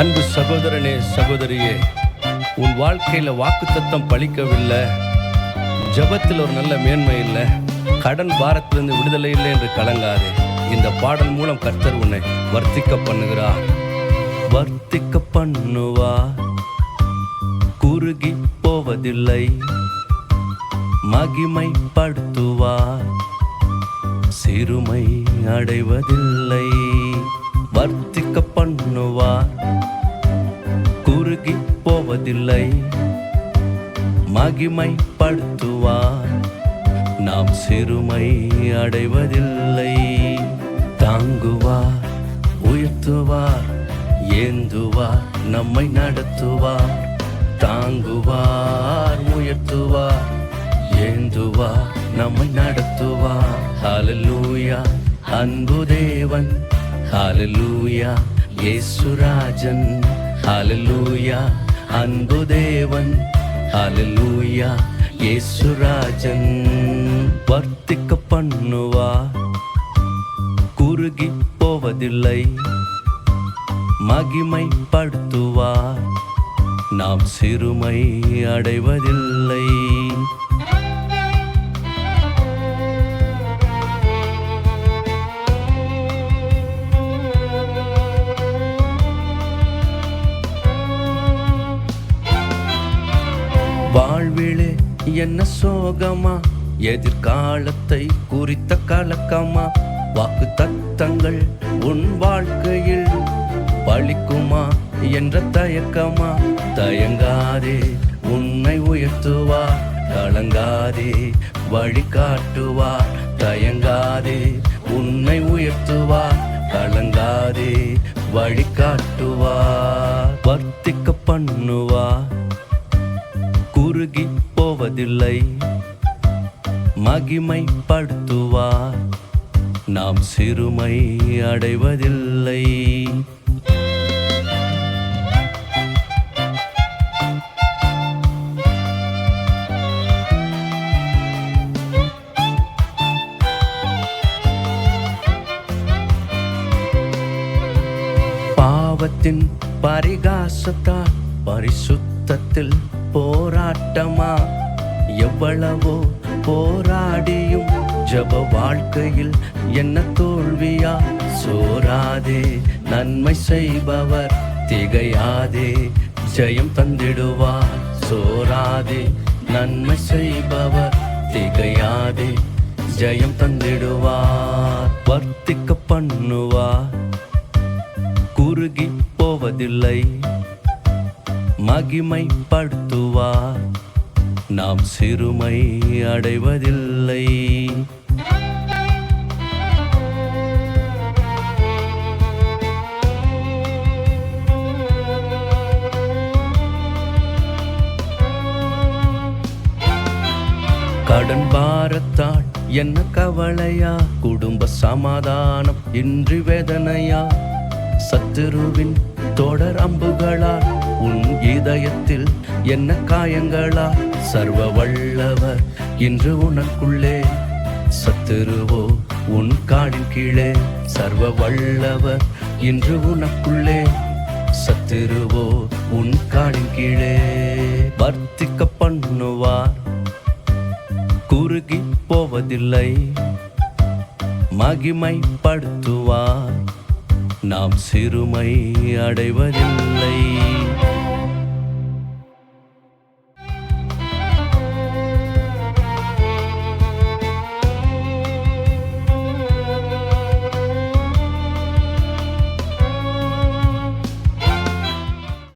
அன்பு சகோதரனே சகோதரியே உன் வாழ்க்கையில வாக்குத்தத்தம் பழிக்கவில்லை. ஜெபத்தில் ஒரு நல்ல மேன்மை இல்லை. கடன் பாரத்திலிருந்து விடுதலை இல்லை என்று கலங்காது. இந்த பாடல் மூலம் கர்த்தர் உன்னை வர்த்திக்க பண்ணுகிறா. வர்த்திக்க பண்ணுவா. குறுகி போவதில்லை. மகிமைப்படுத்துவா. சிறுமை அடைவதில்லை. போவதில்லை மகிமைப்படுத்துவார். நாம் சிறுமை அடைவதில்லை. தாங்குவார் உயர்த்துவார் ஏந்துவார் நம்மை நடத்துவார். தாங்குவார் உயர்த்துவார் ஏந்துவார் நம்மை நடத்துவார். ஹலலூயா அன்பு தேவன். ஹலலூயா ஏசுராஜன் ஹலலூயா அன்பு தேவன் அலலூயா இயேசுராஜன் வர்த்திக்க பண்ணுவா குறுகி போவதில்லை மகிமைப்படுத்துவார் நாம் சிறுமை அடைவதில்லை. வாழ்விலே என்ன சோகமா? எதிர்காலத்தை குறித்த கலக்கமா? வாக்கு தத்தங்கள் உன் வாழ்க்கையில் பழிக்குமா என்ற தயக்கமா? தயங்காதே உன்னை உயர்த்துவார் கலங்காதே வழிகாட்டுவார் தயங்காதே உன்னை உயர்த்துவார் கலங்காதே வழிகாட்டுவார் வர்த்திக்க பண்ணுவார் போவதில்லை மகிமைப்படுத்துவார். நாம் சிறுமை அடைவதில்லை. பாவத்தின் பரிகாசத்தால் பரிசுத்தத்தில் போராட்டமா? எவ்வளவோ போராடியும் ஜப வாழ்க்கையில் என்ன தோல்வியா? சோராதே நன்மை செய்பவர் திகையாதே ஜெயம் தந்திடுவார். சோராதே நன்மை செய்பவர் திகையாதே ஜெயம் தந்திடுவார். வர்த்திக்க பண்ணுவார் குறுகி போவதில்லை மகிமைப்படுத்துவார். நாம் சிறுமை அடைவதில்லை. கடன் பாரத்தால் என்ன கவலையா? குடும்ப சமாதானம் இன்றி வேதனையா? சத்துருவின் தொடர் அம்புகளால் உன் இதயத்தில் என்ன காயங்களா? சர்வ வல்லவர் இன்று உனக்குள்ளே. சத்துருவோ உன் காலின் கீழே. சர்வ வல்லவர் இன்று உனக்குள்ளே. சத்துருவோ உன் காலின் கீழே. வர்த்திக்க பண்ணுவார் குறுகி போவதில்லை. மகிமைப்படுத்துவார் நாம் சிறுமை அடைவதில்லை.